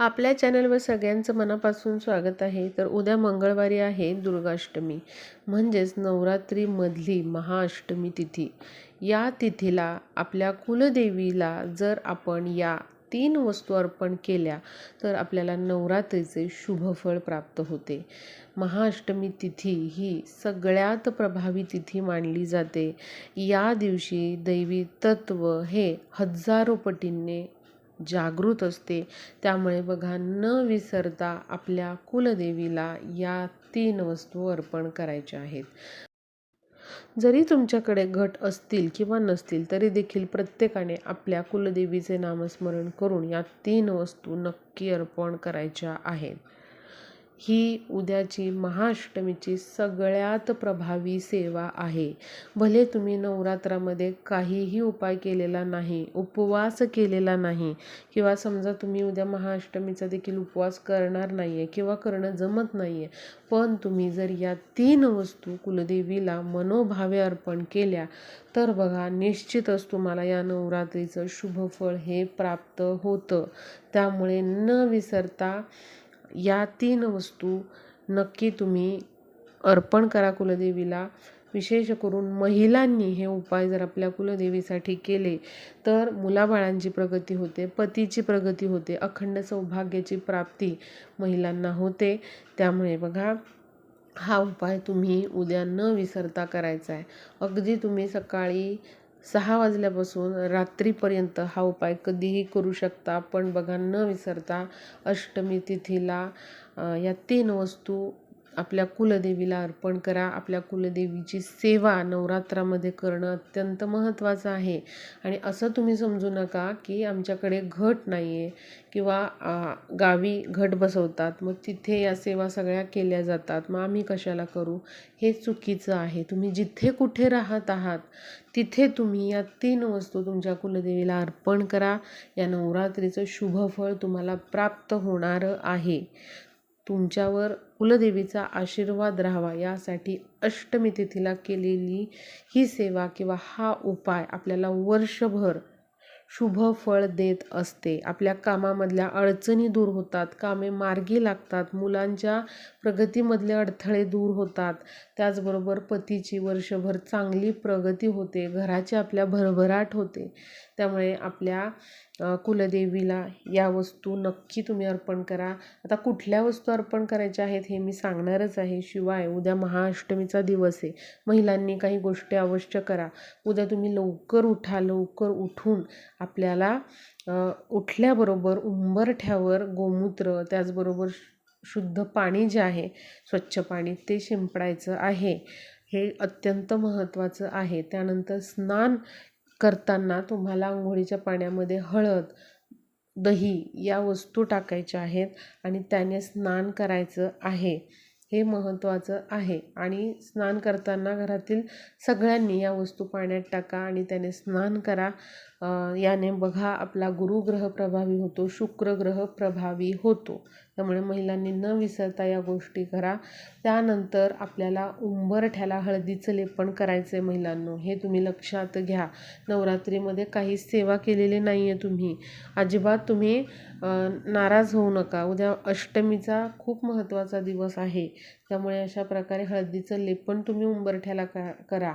आपल्या चॅनलवर सगळ्यांचं मनापासून स्वागत आहे. तर उद्या मंगळवारी आहे दुर्गाष्टमी म्हणजेच नवरात्रीमधली महाअष्टमी तिथी. या तिथीला आपल्या कुलदेवीला जर आपण या तीन वस्तू अर्पण केल्या तर आपल्याला नवरात्रीचे शुभफळ प्राप्त होते. महाअष्टमी तिथी ही सगळ्यात प्रभावी तिथी मानली जाते. या दिवशी दैवी तत्व हे हजारो पटींनी जागृत असते. त्यामुळे बघा न विसरता आपल्या कुलदेवीला या तीन वस्तू अर्पण करायच्या आहेत. जरी तुमच्याकडे घट असतील किंवा नसतील तरी देखील प्रत्येकाने आपल्या कुलदेवीचे नामस्मरण करून या तीन वस्तू नक्की अर्पण करायच्या आहेत. ही उद्याची महाअष्टमीची सगळ्यात प्रभावी सेवा आहे. भले तुम्ही नवरात्रामध्ये काहीही उपाय केलेला नाही उपवास केलेला नाही किंवा समजा तुम्ही उद्या महाअष्टमीचा देखील उपवास करणार नाही आहे किंवा करणं जमत नाही आहे पण तुम्ही जर या तीन वस्तू कुलदेवीला मनोभावे अर्पण केल्या तर बघा निश्चितच तुम्हाला या नवरात्रीचं शुभफळ हे प्राप्त होतं. त्यामुळे न विसरता या तीन वस्तू नक्की तुम्ही अर्पण करा कुलदेवीला. विशेष करून महिलांनी हे उपाय जर आपल्या कुलदेवीसाठी केले तर मुलाबाळांची प्रगती होते पतीची प्रगती होते अखंड सौभाग्याची प्राप्ती महिलांना होते. त्यामुळे बघा हा उपाय तुम्ही उद्या न विसरता करायचा आहे. अगदी तुम्ही सकाळी सहा वाजल्यापासून रात्रीपर्यंत हा उपाय कधीही करू शकता. पण बघा न विसरता अष्टमी तिथीला या तीन वस्तू आपल्या कुलदेवीला अर्पण करा. आपल्या कुलदेवीची सेवा नवरात्रामध्ये करणं अत्यंत महत्त्वाचं आहे. आणि असं तुम्ही समजू नका की आमच्याकडे घट नाही आहे किंवा गावी घट बसवतात. मग तिथे या सेवा सगळ्या केल्या जातात. मग आम्ही कशाला करू? हे चुकीचं आहे. तुम्ही जिथे कुठे राहत आहात तिथे तुम्ही या तीन वस्तू तुमच्या कुलदेवीला अर्पण करा. या नवरात्रीचं शुभफळ तुम्हाला प्राप्त होणारं आहे. तुमच्यावर कुलदेवीचा आशीर्वाद राहावा. यासाठी अष्टमी तिथीला केलेली ही सेवा किंवा हा उपाय आपल्याला वर्षभर शुभ फळ देत असते. आपल्या कामामधल्या अडचणी दूर होतात कामे मार्गी लागतात मुलांच्या प्रगतीमधले अडथळे दूर होतात. त्याचबरोबर पतीची वर्षभर चांगली प्रगती होते घराची आपल्या भरभराट होते. त्यामुळे आपल्या कुलदेवीला या वस्तू नक्की तुम्ही अर्पण करा. आता कुठल्या वस्तू अर्पण करायच्या आहेत हे मी सांगणारच आहे. शिवाय उद्या महाअष्टमीचा दिवस आहे. महिलांनी काही गोष्टी अवश्य करा. उद्या तुम्ही लवकर उठा लवकर उठून आपल्याला उठल्याबरोबर उंबरठ्यावर गोमूत्र त्याचबरोबर शुद्ध पाणी जे आहे स्वच्छ पाणी ते शिंपडायचं आहे. हे अत्यंत महत्त्वाचं आहे. त्यानंतर स्नान करताना तुम्हाला आंघोळीच्या पाण्यामध्ये हळद दही या वस्तू टाकायच्या आहेत आणि त्याने स्नान करायचं आहे. हे महत्त्वाचं आहे. आणि स्नान करताना घरातील सगळ्यांनी या वस्तू पाण्यात टाका आणि त्याने स्नान करा. याने बघा आपला गुरुग्रह प्रभावी होतो शुक्र ग्रह प्रभावी होतो. त्यामुळे महिलांनी न विसरता या गोष्टी करा. त्यानंतर आपल्याला उंबरठ्याला हळदीचं लेपन करायचं आहे महिलांनो. हे तुम्ही लक्षात घ्या. नवरात्रीमध्ये काही सेवा केलेली नाही आहे तुम्ही. अजिबात तुम्ही नाराज होऊ नका. उद्या अष्टमीचा खूप महत्त्वाचा दिवस आहे. त्यामुळे अशा प्रकारे हळदीचं लेपन तुम्ही उंबरठ्याला का करा.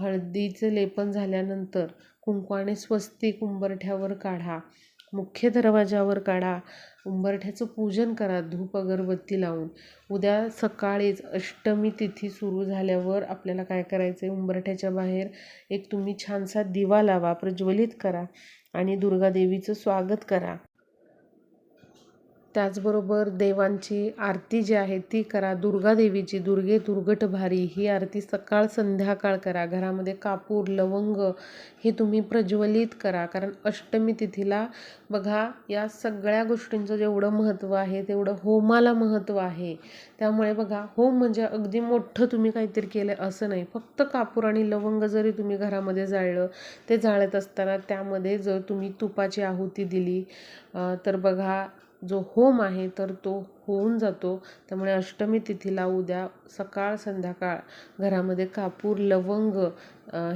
हळदीचं लेपन झाल्यानंतर कुंकवाने स्वस्तिक उंबरठ्यावर काढा. मुख्य दरवाजावर काढा. उंबरठ्याचं पूजन करा धूप अगरबत्ती लावून. उद्या सकाळीच अष्टमी तिथी सुरू झाल्यावर आपल्याला काय करायचं आहे उंबरठ्याच्या बाहेर एक तुम्ही छानसा दिवा लावा प्रज्वलित करा आणि दुर्गादेवीचं स्वागत करा. त्याचबरोबर देवांची आरती जी आहे ती करा. दुर्गादेवीची दुर्गे दुर्गट भारी ही आरती सकाळ संध्याकाळ करा. घरामध्ये कापूर लवंग हे तुम्ही प्रज्वलित करा. कारण अष्टमी तिथीला बघा या सगळ्या गोष्टींचं जेवढं महत्त्व आहे तेवढं होमाला महत्त्व आहे. त्यामुळे बघा होम म्हणजे अगदी मोठं तुम्ही काहीतरी केलं असं नाही. फक्त कापूर आणि लवंग जरी तुम्ही घरामध्ये जाळलं ते जाळत असताना त्यामध्ये जर तुम्ही तुपाची आहुती दिली तर बघा जो होम आहे तर तो होऊन जातो. त्यामुळे अष्टमी तिथीला उद्या सकाळ संध्याकाळ घरामध्ये कापूर लवंग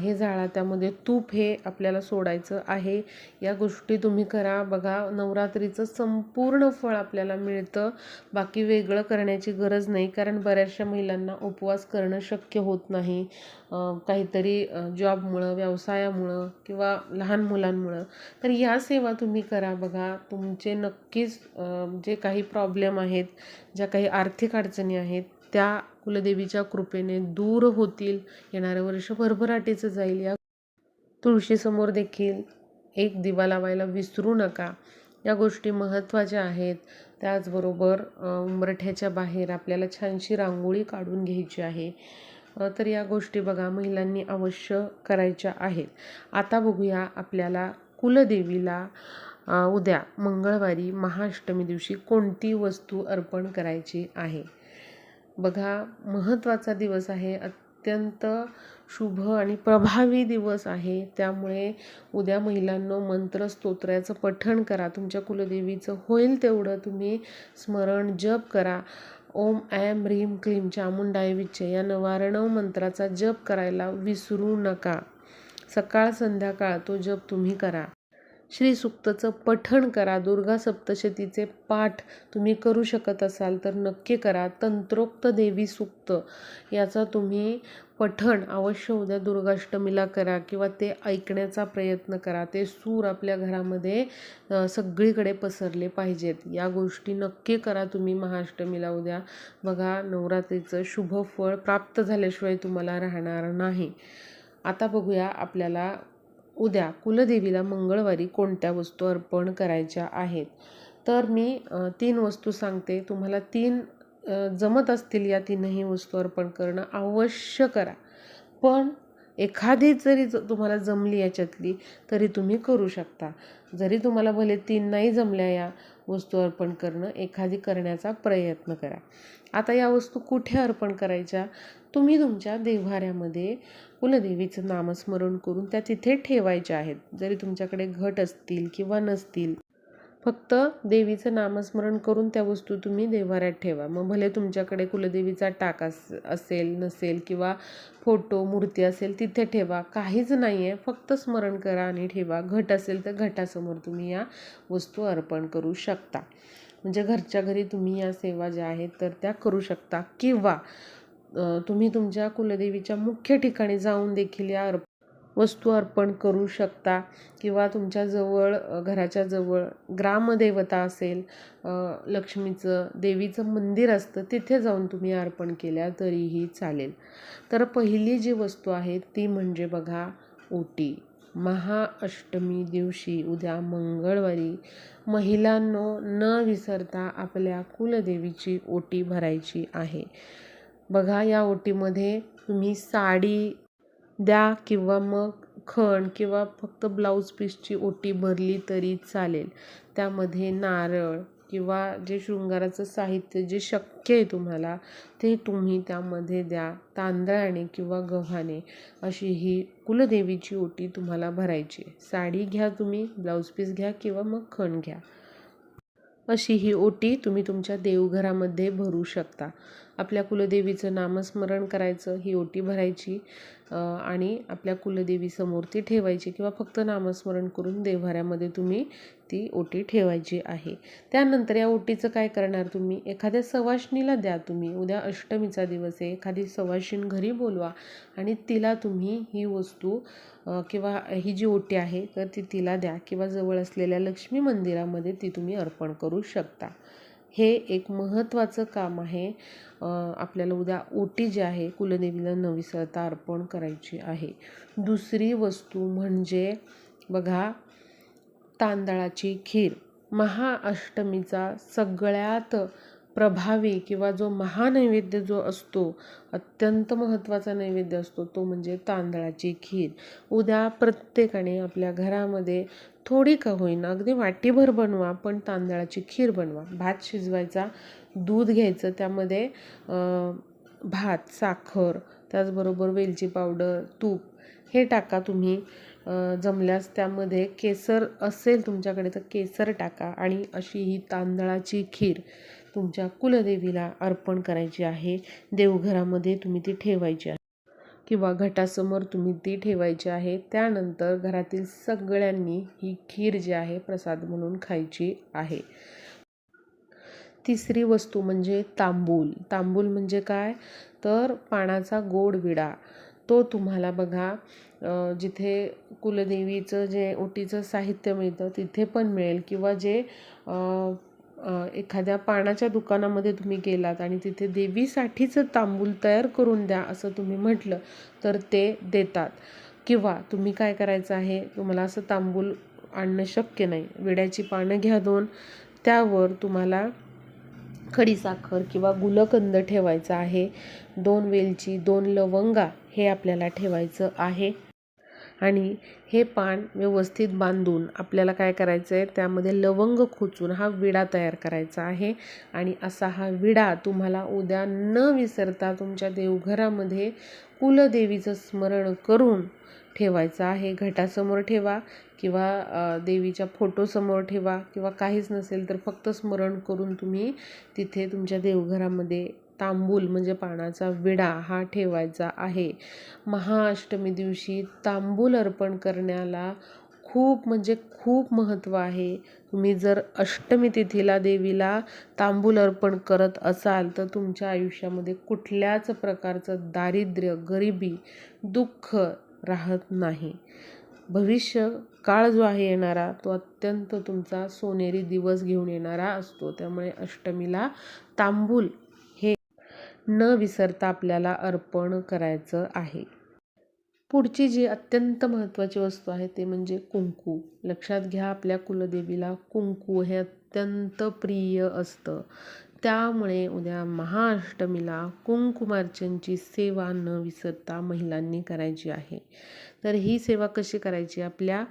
हे जाळा त्यामध्ये तूप हे आपल्याला सोडायचं आहे. या गोष्टी तुम्ही करा. बघा नवरात्रीचं संपूर्ण फळ आपल्याला मिळतं. बाकी वेगळं करण्याची गरज नाही कारण बऱ्याचशा महिलांना उपवास करणं शक्य होत नाही. काहीतरी जॉबमुळं व्यवसायामुळं किंवा लहान मुलांमुळं. तर या सेवा तुम्ही करा. बघा तुमचे नक्कीच जे काही प्रॉब्लेम आहेत ज्या काही आर्थिक अडचणी आहेत त्या कुलदेवीच्या कृपेने दूर होतील. येणारं वर्ष भरभराटीचं जाईल. या तुळशीसमोर देखील एक दिवा लावायला विसरू नका. या गोष्टी महत्त्वाच्या आहेत. त्याचबरोबर अ, उंबरठ्याच्या बाहेर आपल्याला छानशी रांगोळी काढून घ्यायची आहे. तर या गोष्टी बघा महिलांनी अवश्य करायच्या आहेत. आता बघूया आपल्याला कुलदेवीला उद्या मंगळवारी महाअष्टमी दिवशी कोणती वस्तू अर्पण करायची आहे? बघा महत्त्वाचा दिवस आहे अत्यंत शुभ आणि प्रभावी दिवस आहे. त्यामुळे उद्या महिलांनो मंत्र स्तोत्राचं पठण करा. तुमच्या कुलदेवीचं होईल तेवढं तुम्ही स्मरण जप करा. ओम ऐम ह्रीम क्लीम चामुंडायविच्चे या नवारणव मंत्राचा जप करायला विसरू नका. सकाळ संध्याकाळ तो जप तुम्ही करा. श्री सुक्तचं पठण करा. दुर्गा सप्तशतीचे पाठ तुम्ही करू शकत असाल तर नक्की करा. तंत्रोक्त देवी सुक्त. याचा तुम्ही पठण अवश्य उद्या दुर्गाष्टमीला करा किंवा ते ऐकण्याचा प्रयत्न करा. ते सूर आपल्या घरामध्ये सगळीकडे पसरले पाहिजेत. या गोष्टी नक्की करा तुम्ही महाअष्टमीला उद्या. बघा नवरात्रीचं शुभ फळ प्राप्त झाल्याशिवाय तुम्हाला राहणार नाही. आता बघूया आपल्याला उद्या कुलदेवीला मंगळवारी कोणत्या वस्तू अर्पण करायच्या आहेत? तर मी तीन वस्तू सांगते. तुम्हाला तीन जमत असतील या तीनही वस्तू अर्पण करणं अवश्य करा. पण एखादी जरी ज- तुम्हाला जमली याच्यातली तरी तुम्ही करू शकता. जरी तुम्हाला भले तीन नाही जमल्या या वस्तू अर्पण करणं एखादी करण्याचा प्रयत्न करा. आता या वस्तू कुठे अर्पण करायच्या? तुम्ही तुमच्या देव्हाऱ्यामध्ये कुलदेवीचं नामस्मरण करून त्या तिथे ठेवायच्या आहेत. जरी तुमच्याकडे घट असतील किंवा नसतील फक्त देवीचं नामस्मरण करून त्या वस्तू तुम्ही देव्हाऱ्यात ठेवा. मग भले तुमच्याकडे कुलदेवीचा टाक अस असेल नसेल किंवा फोटो मूर्ती असेल तिथे ठेवा. काहीच नाही आहे फक्त स्मरण करा आणि ठेवा. घट असेल तर घटासमोर तुम्ही या वस्तू अर्पण करू शकता. म्हणजे घरच्या घरी तुम्ही या सेवा ज्या आहेत तर त्या करू शकता. किंवा तुम्ही तुमच्या कुलदेवीच्या मुख्य ठिकाणी जाऊन देखील या अर्प वस्तू अर्पण करू शकता. किंवा तुमच्या जवळ घराच्या जवळ ग्रामदेवता असेल लक्ष्मीचं देवीचं मंदिर असतं तिथे जाऊन तुम्ही अर्पण केल्या तरीही चालेल. तर पहिली जी वस्तू आहे ती म्हणजे बघा ओटी महाअष्टमी दिवशी उद्या मंगळवारी महिलांनो न विसरता आपल्या कुलदेवीची ओटी भरायची आहे. बघा या ओटीमध्ये तुम्ही साडी द्या किंवा मग खण किंवा फक्त ब्लाऊज पीसची ओटी भरली तरी चालेल. त्यामध्ये नारळ किंवा जे शृंगाराचं साहित्य जे शक्य आहे तुम्हाला ते तुम्ही त्यामध्ये द्या. तांदळाने किंवा गव्हाने अशी ही कुलदेवीची ओटी तुम्हाला भरायची आहे. साडी घ्या तुम्ही ब्लाऊज पीस घ्या किंवा मग खण घ्या. अशी ही ओटी तुम्ही तुमच्या देवघरामध्ये भरू शकता. आपल्या कुलदेवीचं नामस्मरण करायचं ही ओटी भरायची. आणि आपल्या कुलदेवीसमोर ती ठेवायची किंवा फक्त नामस्मरण करून देव्हाऱ्यामध्ये तुम्ही ती ओटी ठेवायची आहे. त्यानंतर या ओटीचं काय करणार तुम्ही? एखाद्या सवाशिनीला द्या तुम्ही. उद्या अष्टमीचा दिवस आहे. एखादी सवाशीण घरी बोलवा आणि तिला तुम्ही ही वस्तू किंवा ही जी ओटी आहे तर ती तिला द्या किंवा जवळ असलेल्या लक्ष्मी मंदिरामध्ये ती तुम्ही अर्पण करू शकता. हे एक महत्त्वाचं काम आहे. आपल्याला उद्या ओटी जी आहे कुलदेवीला न अर्पण करायची आहे. दुसरी वस्तू म्हणजे बघा तांदळाची खीर. महाअष्टमीचा सगळ्यात प्रभावी किंवा जो महानैवेद्य जो असतो अत्यंत महत्त्वाचा नैवेद्य असतो तो म्हणजे तांदळाची खीर. उद्या प्रत्येकाने आपल्या घरामध्ये थोडी का होईना अगदी वाटीभर बनवा पण तांदळाची खीर बनवा. भात शिजवायचा दूध घ्यायचं त्यामध्ये भात साखर त्याचबरोबर वेलची पावडर तूप हे टाका तुम्ही. जमल्यास त्यामध्ये केसर असेल तुमच्याकडे तर केसर टाका आणि अशी ही तांदळाची खीर तुमच्या कुलदेवीला अर्पण करायची आहे. देवघरामध्ये तुम्ही ती ठेवायची आहे. किंवा घटासमोर तुम्ही ती ठेवायची आहे त्यानंतर घरातील सगळ्यांनी ही खीर जी आहे प्रसाद म्हणून खायची आहे. तिसरी वस्तू म्हणजे तांबूल. तांबूल म्हणजे काय? तर पाण्याचा गोड विडा. तो तुम्हाला बघा जिथे कुलदेवीचं जे ओटीचं साहित्य मिळतं तिथे पण मिळेल किंवा जे एखाद्या पानाच्या दुकानामध्ये तुम्ही गेलात आणि तिथे देवीसाठीचं तांबूल तयार करून द्या असं तुम्ही म्हटलं तर ते देतात. किंवा तुम्ही काय करायचं आहे तुम्हाला असं तांबूल आणणं शक्य नाही. विड्याची पानं घ्या दोन. त्यावर तुम्हाला खडीसाखर किंवा गुलकंद ठेवायचा आहे. दोन वेलची दोन लवंगा हे आपल्याला ठेवायचं आहे. आणि हे पान व्यवस्थित बांधून आपल्याला काय करायचं आहे त्यामध्ये लवंग खोचून हा विडा तयार करायचा आहे. आणि असा हा विडा तुम्हाला उद्या न विसरता तुमच्या देवघरामध्ये कुलदेवीचं स्मरण करून ठेवायचं आहे. घटासमोर ठेवा किंवा देवीच्या फोटोसमोर ठेवा किंवा काहीच नसेल तर फक्त स्मरण करून तुम्ही तिथे तुमच्या देवघरामध्ये तांबूल म्हणजे पानाचा विडा हा ठेवायचा आहे. महाअष्टमी दिवशी तांबूल अर्पण करण्याला खूप म्हणजे खूप महत्त्व आहे. तुम्ही जर अष्टमी तिथीला देवीला तांबूल अर्पण करत असाल तर तुमच्या आयुष्यामध्ये कुठल्याच प्रकारचं दारिद्र्य गरिबी दुःख राहत नाही. भविष्य काळ जो आहे येणारा तो अत्यंत तुमचा सोनेरी दिवस घेऊन येणारा असतो. त्यामुळे अष्टमीला तांबूल न विसरता आपल्याला अर्पण करायचं आहे. पुढची जी अत्यंत महत्त्वाची वस्तू आहे ते म्हणजे कुंकू. लक्षात घ्या आपल्या कुलदेवीला कुंकू हे अत्यंत प्रिय असतं. त्यामुळे उद्या महाअष्टमीला कुंकुमार्चनची सेवा न विसरता महिलांनी करायची आहे. तर ही सेवा कशी करायची? आपल्या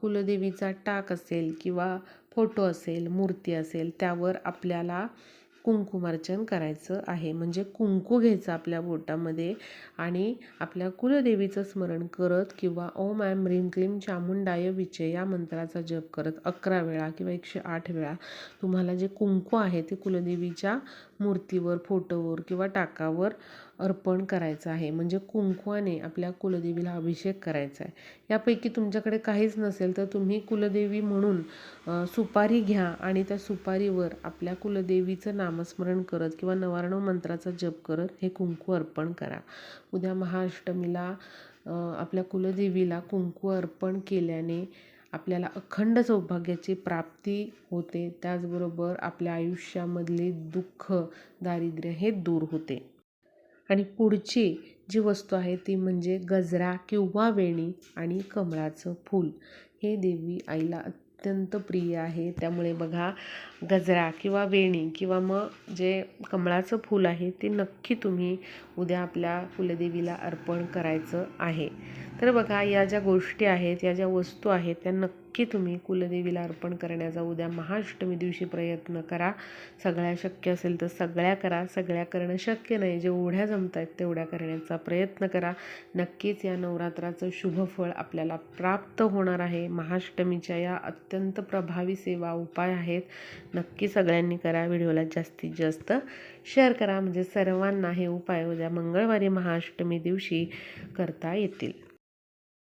कुलदेवीचा टाक असेल किंवा फोटो असेल मूर्ती असेल त्यावर आपल्याला कुंकुमार्चन करायचं आहे. म्हणजे कुंकू घ्यायचं आपल्या बोटामध्ये आणि आपल्या कुलदेवीचं स्मरण करत किंवा ओम ॲम ह्रीम क्लीम चामुंडाय विचय या मंत्राचा जप करत अकरा वेळा किंवा एकशे आठ वेळा तुम्हाला जे कुंकू आहे ते कुलदेवीच्या मूर्तीवर फोटोवर किंवा टाकावर अर्पण करायचं आहे. म्हणजे कुंकवाने आपल्या कुलदेवीला अभिषेक करायचा आहे. यापैकी तुमच्याकडे काहीच नसेल तर तुम्ही कुलदेवी म्हणून सुपारी घ्या आणि त्या सुपारीवर आपल्या कुलदेवीचं नामस्मरण करत किंवा नवारणव मंत्राचा जप करत हे कुंकू अर्पण करा. उद्या महाअष्टमीला आपल्या कुलदेवीला कुंकू अर्पण केल्याने आपल्याला अखंड सौभाग्याची प्राप्ती होते. त्याचबरोबर आपल्या आयुष्यामधले दुःख दारिद्र्य हे दूर होते. आणि पुढची जी वस्तू आहे ती म्हणजे गजरा किंवा वेणी आणि कमळाचं फूल. हे देवी आईला अत्यंत प्रिय आहे. त्यामुळे बघा गजरा किंवा वेणी किंवा मग जे कमळाचं फूल आहे ते नक्की तुम्ही उद्या आपल्या कुलदेवीला अर्पण करायचं आहे. तर बघा या ज्या गोष्टी आहेत या ज्या वस्तू आहेत त्या नक्की तुम्ही कुलदेवीला अर्पण करण्याचा उद्या महाअष्टमी दिवशी प्रयत्न करा. सगळ्या शक्य असेल तर सगळ्या करा. सगळ्या करणं शक्य नाही. जेवढ्या जमत आहेत तेवढ्या करण्याचा प्रयत्न करा. नक्कीच या नवरात्राचं शुभफळ आपल्याला प्राप्त होणार आहे. महाअष्टमीच्या या अत्यंत प्रभावी सेवा उपाय आहेत. नक्की सगळ्यांनी करा. व्हिडिओला जास्तीत जास्त शेअर करा. म्हणजे सर्वांना हे उपाय उद्या मंगळवारी महाअष्टमी दिवशी करता येतील.